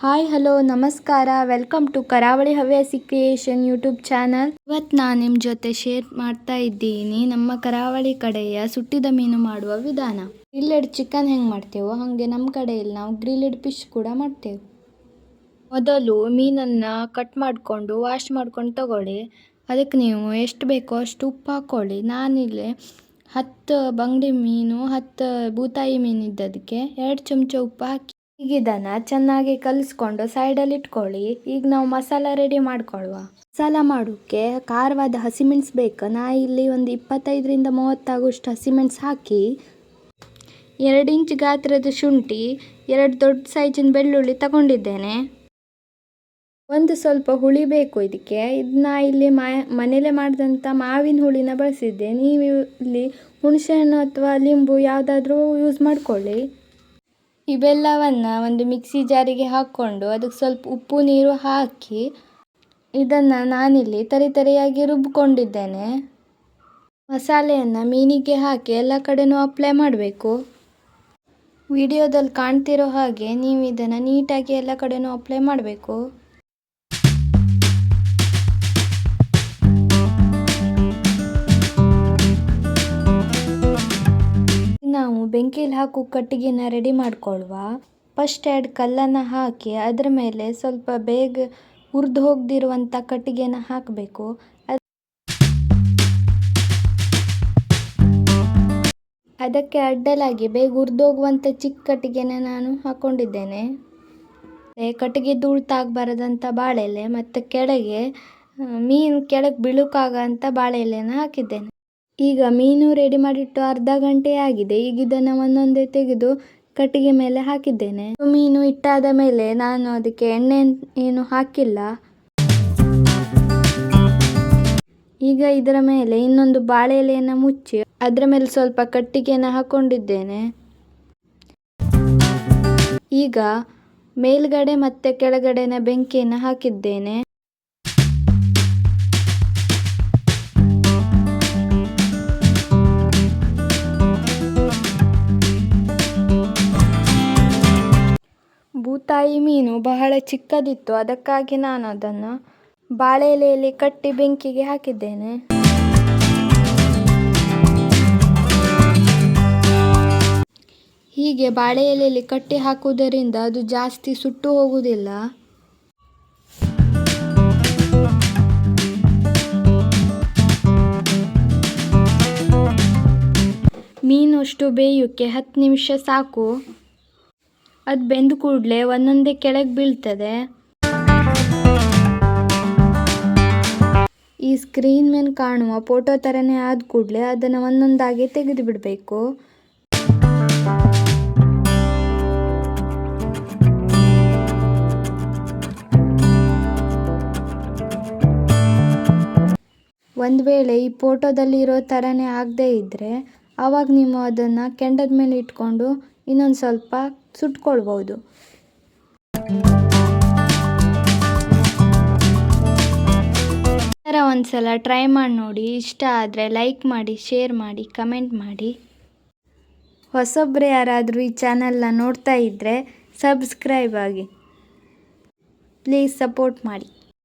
Hi hello ನಮಸ್ಕಾರ. Welcome to Karavali Havyasi creation YouTube channel ಇವತ್ತು ನಾನು ನಿಮ್ಮ ಜೊತೆ ಶೇರ್ ಮಾಡ್ತಾ ಇದ್ದೀನಿ ನಮ್ಮ ಕರಾವಳಿ ಕಡೆಯ ಸುಟ್ಟಿದ ಮೀನು ಮಾಡುವ ವಿಧಾನ. ಗ್ರಿಲ್ಲೆಡ್ ಚಿಕನ್ ಹೆಂಗೆ ಮಾಡ್ತೇವೋ ಹಾಗೆ ನಮ್ಮ ಕಡೆಯಲ್ಲಿ ನಾವು ಗ್ರಿಲ್ಲೆಡ್ ಫಿಶ್ ಕೂಡ ಮಾಡ್ತೇವೆ. ಮೊದಲು ಮೀನನ್ನು ಕಟ್ ಮಾಡಿಕೊಂಡು ವಾಶ್ ಮಾಡ್ಕೊಂಡು ತಗೊಳ್ಳಿ. ಅದಕ್ಕೆ ನೀವು ಎಷ್ಟು ಬೇಕೋ ಅಷ್ಟು ಉಪ್ಪು ಹಾಕ್ಕೊಳ್ಳಿ ನಾನಿಲ್ಲಿ ಹತ್ತು ಬಂಗಡಿ ಮೀನು, ಹತ್ತು ಬೂತಾಯಿ ಮೀನು ಇದ್ದದಕ್ಕೆ ಎರಡು ಚಮಚ ಉಪ್ಪು ಹಾಕಿ ಈಗ ಇದನ್ನು ಚೆನ್ನಾಗಿ ಕಲಿಸ್ಕೊಂಡು ಸೈಡಲ್ಲಿ ಇಟ್ಕೊಳ್ಳಿ ಈಗ ನಾವು ಮಸಾಲ ರೆಡಿ ಮಾಡ್ಕೊಳ್ಳುವ ಮಸಾಲ ಮಾಡೋಕ್ಕೆ ಖಾರವಾದ ಹಸಿಮೆಣ್ಸು ಬೇಕು. ನಾ ಇಲ್ಲಿ ಒಂದು ಇಪ್ಪತ್ತೈದರಿಂದ ಮೂವತ್ತಾಗುವಷ್ಟು ಹಸಿಮೆಣ್ಸು ಹಾಕಿ, ಎರಡು ಇಂಚ್ ಗಾತ್ರದ ಶುಂಠಿ, ಎರಡು ದೊಡ್ಡ ಸೈಜಿನ ಬೆಳ್ಳುಳ್ಳಿ ತಗೊಂಡಿದ್ದೇನೆ. ಒಂದು ಸ್ವಲ್ಪ ಹುಳಿ ಬೇಕು ಇದಕ್ಕೆ. ಇದನ್ನ ಇಲ್ಲಿ ಮಾ, ಮನೇಲೆ ಮಾಡಿದಂಥ ಮಾವಿನ ಹುಳಿನ ಬಳಸಿದ್ದೆ. ನೀವು ಇಲ್ಲಿ ಹುಣಸೆಹಣ್ಣು ಅಥವಾ ಲಿಂಬು ಯಾವುದಾದ್ರೂ ಯೂಸ್ ಮಾಡ್ಕೊಳ್ಳಿ. ಇವೆಲ್ಲವನ್ನು ಒಂದು ಮಿಕ್ಸಿ ಜಾರಿಗೆ ಹಾಕ್ಕೊಂಡು ಅದಕ್ಕೆ ಸ್ವಲ್ಪ ಉಪ್ಪು, ನೀರು ಹಾಕಿ ಇದನ್ನು ನಾನಿಲ್ಲಿ ತರಿ ರುಬ್ಬಿಕೊಂಡಿದ್ದೇನೆ ಮಸಾಲೆಯನ್ನು ಮೀನಿಗೆ ಹಾಕಿ ಎಲ್ಲ ಕಡೆನೂ ಅಪ್ಲೈ ಮಾಡಬೇಕು. ವಿಡಿಯೋದಲ್ಲಿ ಕಾಣ್ತಿರೋ ಹಾಗೆ ನೀವು ಇದನ್ನು ನೀಟಾಗಿ ಎಲ್ಲ ಕಡೆನೂ ಅಪ್ಲೈ ಮಾಡಬೇಕು. ನಾವು ಹಾಕು ಕಟ್ಟಿಗೆನ ರೆಡಿ ಮಾಡ್ಕೊಳ್ಳುವ ಫಸ್ಟ್ ಎರಡು ಕಲ್ಲನ್ನು ಹಾಕಿ ಅದರ ಮೇಲೆ ಸ್ವಲ್ಪ ಬೇಗ ಹುರಿದು ಹೋಗದಿರುವಂಥ ಕಟ್ಟಿಗೆನ ಹಾಕಬೇಕು. ಅದಕ್ಕೆ ಅಡ್ಡಲಾಗಿ ಬೇಗ ಹುರಿದೋಗುವಂಥ ಚಿಕ್ಕ ಕಟ್ಟಿಗೆನ ನಾನು ಹಾಕ್ಕೊಂಡಿದ್ದೇನೆ ಕಟ್ಟಿಗೆ ಧೂಳ್ತಾಗಬಾರದಂಥ ಬಾಳೆಲೆ ಮತ್ತು ಕೆಳಗೆ ಮೀನು ಕೆಳಗೆ ಬೀಳೋಕ್ಕಾಗಂಥ ಬಾಳೆ ಎಲೆನ ಹಾಕಿದ್ದೇನೆ. ಈಗ ಮೀನು ರೆಡಿ ಮಾಡಿಟ್ಟು ಅರ್ಧ ಗಂಟೆ ಆಗಿದೆ. ಈಗ ಇದನ್ನು ಒಂದೊಂದೇ ತೆಗೆದು ಕಟ್ಟಿಗೆ ಮೇಲೆ ಹಾಕಿದ್ದೇನೆ. ಮೀನು ಇಟ್ಟಾದ ಮೇಲೆ ನಾನು ಅದಕ್ಕೆ ಎಣ್ಣೆ ಏನು ಹಾಕಿಲ್ಲ. ಈಗ ಇದರ ಮೇಲೆ ಇನ್ನೊಂದು ಬಾಳೆ ಎಲೆಯನ್ನು ಮುಚ್ಚಿ ಅದರ ಮೇಲೆ ಸ್ವಲ್ಪ ಕಟ್ಟಿಗೆಯನ್ನು ಹಾಕೊಂಡಿದ್ದೇನೆ. ಈಗ ಮೇಲ್ಗಡೆ ಮತ್ತೆ ಕೆಳಗಡೆನ ಬೆಂಕಿಯನ್ನು ಹಾಕಿದ್ದೇನೆ. ಮೀನು ಬಹಳ ಚಿಕ್ಕದಿತ್ತು, ಅದಕ್ಕಾಗಿ ನಾನು ಅದನ್ನು ಬಾಳೆ ಎಲೆಯಲ್ಲಿ ಕಟ್ಟಿ ಬೆಂಕಿಗೆ ಹಾಕಿದ್ದೇನೆ. ಹೀಗೆ ಬಾಳೆ ಎಲೆಯಲ್ಲಿ ಕಟ್ಟಿ ಹಾಕುವುದರಿಂದ ಅದು ಜಾಸ್ತಿ ಸುಟ್ಟು ಹೋಗುವುದಿಲ್ಲ. ಮೀನು ಅಷ್ಟು ಬೇಯೋಕ್ಕೆ ಹತ್ತು ನಿಮಿಷ ಸಾಕು. ಅದು ಬೆಂದ ಕೂಡಲೇ ಒಂದೊಂದೇ ಕೆಳಗೆ ಬೀಳ್ತದೆ. ಈ ಸ್ಕ್ರೀನ್ ಮೇಲೆ ಕಾಣುವ ಫೋಟೋ ಥರನೇ ಆದ ಕೂಡಲೇ ಅದನ್ನು ಒಂದೊಂದಾಗಿ ತೆಗೆದು ಬಿಡಬೇಕು. ಒಂದು ವೇಳೆ ಈ ಫೋಟೋದಲ್ಲಿ ಇರೋ ಥರನೇ ಆಗದೇ ಇದ್ದರೆ ಆವಾಗ ನೀವು ಅದನ್ನು ಕೆಂಡದ ಮೇಲೆ ಇಟ್ಕೊಂಡು ಇನ್ನೊಂದು ಸ್ವಲ್ಪ ಸುಟ್ಕೊಳ್ಬೋದು. ಒಂದು ಸಲ ಟ್ರೈ ಮಾಡಿ ನೋಡಿ. ಇಷ್ಟ ಆದರೆ ಲೈಕ್ ಮಾಡಿ, ಶೇರ್ ಮಾಡಿ, ಕಮೆಂಟ್ ಮಾಡಿ. ಹೊಸೊಬ್ಬರೇ ಯಾರಾದರೂ ಈ ಚಾನಲ್ನ ನೋಡ್ತಾ ಇದ್ದರೆ ಸಬ್ಸ್ಕ್ರೈಬ್ ಆಗಿ. ಪ್ಲೀಸ್ ಸಪೋರ್ಟ್ ಮಾಡಿ.